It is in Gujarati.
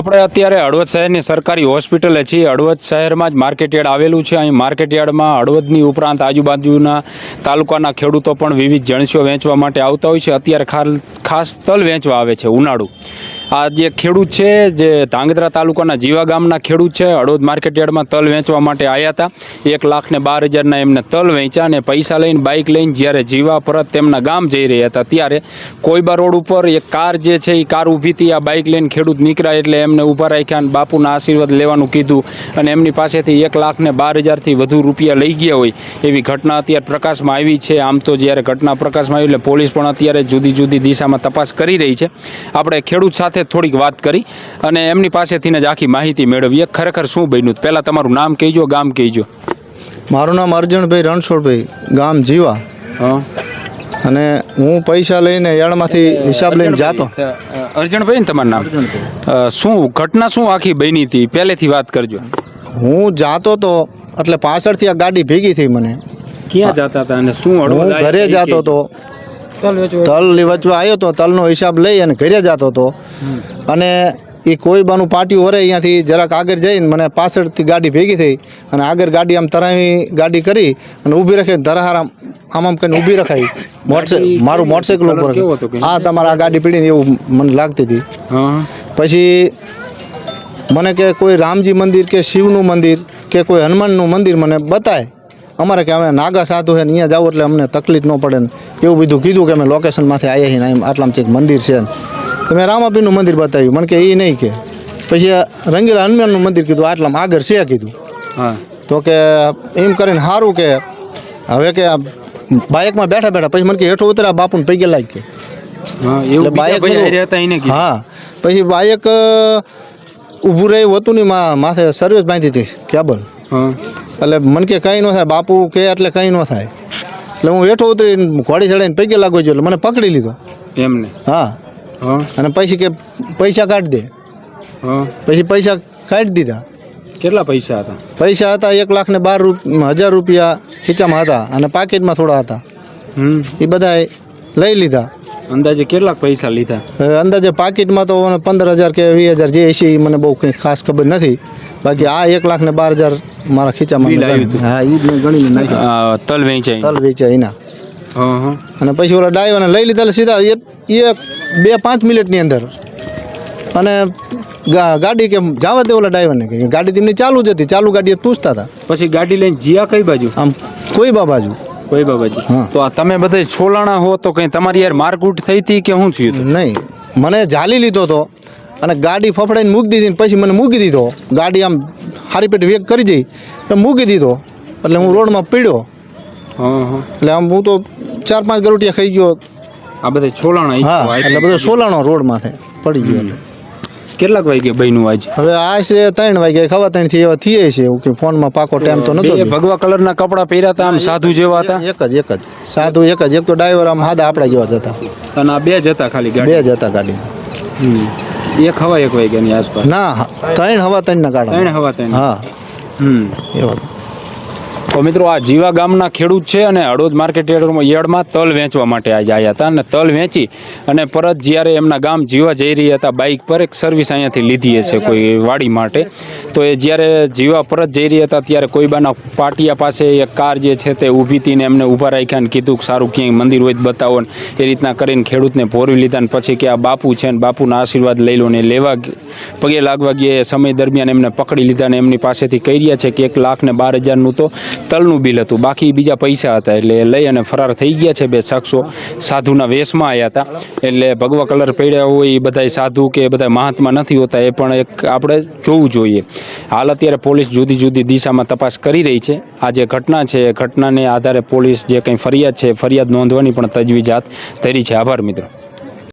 આપણે અત્યારે હળવદ શહેરની સરકારી હોસ્પિટલે છીએ. હળવદ શહેરમાં જ માર્કેટયાર્ડ આવેલું છે. અહીં માર્કેટયાર્ડમાં હળવદની ઉપરાંત આજુબાજુના તાલુકાના ખેડૂતો પણ વિવિધ જણસીઓ વેચવા માટે આવતા હોય છે. અત્યારે ખાસ તલ વેચવા આવે છે ઉનાળુ. આ જે ખેડૂત છે, જે ધાંગધ્રા તાલુકાના જીવા ગામના ખેડૂત છે, હળોદ માર્કેટયાર્ડમાં તલ વેચવા માટે આવ્યા હતા. એક લાખ ને બાર હજારના એમને તલ વેચ્યા અને પૈસા લઈને બાઇક લઈને જ્યારે જીવા પરત તેમના ગામ જઈ રહ્યા હતા, ત્યારે કોઈબા રોડ ઉપર એક કાર જે છે એ કાર ઊભી હતી. આ બાઇક લઈને ખેડૂત નીકળ્યા એટલે એમને ઊભા રાખ્યા અને બાપુના આશીર્વાદ લેવાનું કીધું અને એમની પાસેથી એક લાખ ને બાર હજારથી વધુ રૂપિયા લઈ ગયા હોય એવી ઘટના અત્યારે પ્રકાશમાં આવી છે. આમ તો જ્યારે ઘટના પ્રકાશમાં આવી એટલે પોલીસ પણ અત્યારે જુદી જુદી દિશામાં તપાસ કરી રહી છે. આપણે ખેડૂત સાથે થોડીક વાત કરી અને એમની પાસેથી જ આખી માહિતી મેળવીએ. ખરેખર શું બન્યું? પહેલાં તમારું નામ કહીજો ગામ કહીજો. મારું નામ અર્જુનભાઈ રણછોડભાઈ ગામ જીવા. હા. અને હું પૈસા લઈને યાર્ડમાંથી હિસાબ લઈને જાતો. અર્જણભાઈ ને તમારું નામ? શું ઘટના શું આખી બની હતી? પહેલેથી વાત કરજો. હું જાતો તો એટલે પાછળથી આ ગાડી ભેગી થઈ મને. ક્યાં જતા હતા અને શું હું ઘરે જતો જાતો તો તલ વચવા આવ્યો. તો તલનો હિસાબ લઈ અને ઘરે જતો તો અને એ કોઈ બાનું પાટિયું વરે અહીંયાથી જરાક આગળ જઈને મને પાછળથી ગાડી ભેગી થઈ અને આગળ ગાડી આમ તરાવી ગાડી કરી અને ઊભી રાખી ધરાહાર આમ આમ કરીને ઊભી રખાઈ. મોટરસાઇકલ મારું મોટરસાઇકલ ઉપર હતો? હા તમારા આ ગાડી પીડીને એવું મને લાગતી હતી. પછી મને કે કોઈ રામજી મંદિર કે શિવનું મંદિર કે કોઈ હનુમાનનું મંદિર મને બતાય. અમારે કે અમે નાગા સાધુ છે ને અહીંયા જાવ એટલે અમને તકલીફ ન પડે ને એવું બધું કીધું કે અમે લોકેશનમાંથી આવ્યા છીએ એમ આટલામાં એક મંદિર છે ને. તો મેં રામાપીરનું મંદિર બતાવ્યું. મને કે એ નહીં કે. પછી રંગીલા હનુમાનનું મંદિર કીધું આટલામાં આગળ છે કીધું. હા. તો કે એમ કરીને સારું કે હવે કે બાઇકમાં બેઠા બેઠા પછી મને કે હેઠો ઉતરા બાપુને પૈકે લાગી કે બાઇક. હા. પછી બાઇક ઊભું રહ્યું હતું નહીં મા માથે સર્વિસ બાંધી હતી. કેબલ હા. એટલે મને કે કંઈ ન થાય બાપુ કે એટલે કંઈ ન થાય. એટલે હું હેઠો ઉતરી ઘોડી ચડાવીને પૈકે લાગો એટલે મને પકડી લીધો. એમને હા. હા. અને પછી કે પૈસા કાઢી દે. પછી પૈસા કાઢી દીધા. કેટલા પૈસા હતા? પૈસા હતા એક લાખ ને બાર હજાર રૂપિયા ખીચામાં હતા અને પાકીટમાં થોડા હતા. એ બધા લઈ લીધા. અંદાજે કેટલાક પૈસા લીધા? અંદાજે પાકીટમાં તો પંદર હજાર કે વીસ હજાર જે એસી એ મને બહુ કંઈ ખાસ ખબર નથી. બાકી આ એક લાખ ને બાર હજાર મારા ખીચામાં બિલ આવ્યું ગણી. હા એ મેં ગણી નાખ્યા તલ વેચાઈ. તલ વેચ્યા એના. હા અને પછી ઓલા ડ્રાઈવરને લઈ લીધા સીધા એક એક બે પાંચ મિનિટની અંદર. અને ગાડી કેમ જવા દે ઓલા ડ્રાઈવરને કે ગાડી તેમની ચાલુ જ હતી ચાલુ ગાડી પૂછતા હતા. પછી ગાડી લઈને જીયા કઈ બાજુ? આમ કોઈ બા બાજુ કોઈ બાબાજી. હા. તો આ તમે બધા છોલાણા હો તો કઈ તમારી યાર મારકૂટ થઈ હતી કે શું થયું નહીં. મને જાલી લીધો હતો અને ગાડી ફફડાઈને મૂકી દીધી પછી મને મૂકી દીધો. ગાડી આમ હારી પેટ વેગ કરી દઈ એટલે મૂકી દીધો. એટલે હું રોડમાં પીડ્યો. હા હા. એટલે આમ હું તો ચાર પાંચ ગરોટિયા ખાઈ ગયો. આ બધા છોલાણા હા એટલે બધો છોલાણો રોડમાંથી માથે પડી ગયો. એટલે. કેટલાક વાગે બન્યું આજ? હવે આશરે ત્રણ વાગે ખવા ત્રણથી એવા થઈએ છે એવું કે ફોનમાં પાકો ટાઈમ તો નતો ભગવા કલરના કપડા પહેર્યા હતા આમ સાધુ જેવા હતા? એક જ એક જ. સાધુ એક જ એક તો ડ્રાઈવર આમ હાદા આપણા જેવા જ હતા. અને આ બે જ હતા ખાલી બે જ હતા ગાડી હમ. એક હવા એક વાગ્યાની આસપાસ. ના ત્રણ હવા ત્રણ ના ગાડા ત્રણ હવા ત્રણ હા. હમ. એવા તો મિત્રો આ જીવા ગામના ખેડૂત છે અને હળવદ માર્કેટ યાર્ડમાં તલ વેચવા માટે આજે આવ્યા હતા અને તલ વેચી અને પરત જ્યારે એમના ગામ જીવા જઈ રહ્યા હતા બાઇક પર એક સર્વિસ અહીંયાથી લીધી હશે કોઈ વાડી માટે. તો એ જ્યારે જીવા પરત જઈ રહ્યા હતા ત્યારે કોઈબાના પાટિયા પાસે એક કાર જે છે તે ઊભી હતી એમને ઊભા રાખ્યા ને કીધું કે સારું ક્યાંય મંદિર હોય બતાવો ને એ રીતના કરીને ખેડૂતને ભોરવી લીધા ને પછી કે આ બાપુ છે ને બાપુના આશીર્વાદ લઈ લો ને લેવા પગે લાગવા ગયા એ સમય દરમિયાન એમને પકડી લીધા ને એમની પાસેથી કહી રહ્યા છે કે એક લાખ ને બાર હજારનું તો તલનું બિલ હતું. બાકી બીજા પૈસા હતા એટલે લઈ અને ફરાર થઈ ગયા છે બે શખ્સો સાધુના વેશમાં આવ્યા હતા. એટલે ભગવા કલર પડ્યા હોય એ બધા સાધુ કે બધા મહાત્મા નથી હોતા, એ પણ એક આપણે જોવું જોઈએ. હાલ અત્યારે પોલીસ જુદી જુદી દિશામાં તપાસ કરી રહી છે. આ જે ઘટના છે, એ ઘટનાને આધારે પોલીસ જે કંઈ ફરિયાદ છે, ફરિયાદ નોંધવાની પણ તજવીજ હાથ ધરી છે. આભાર મિત્રો.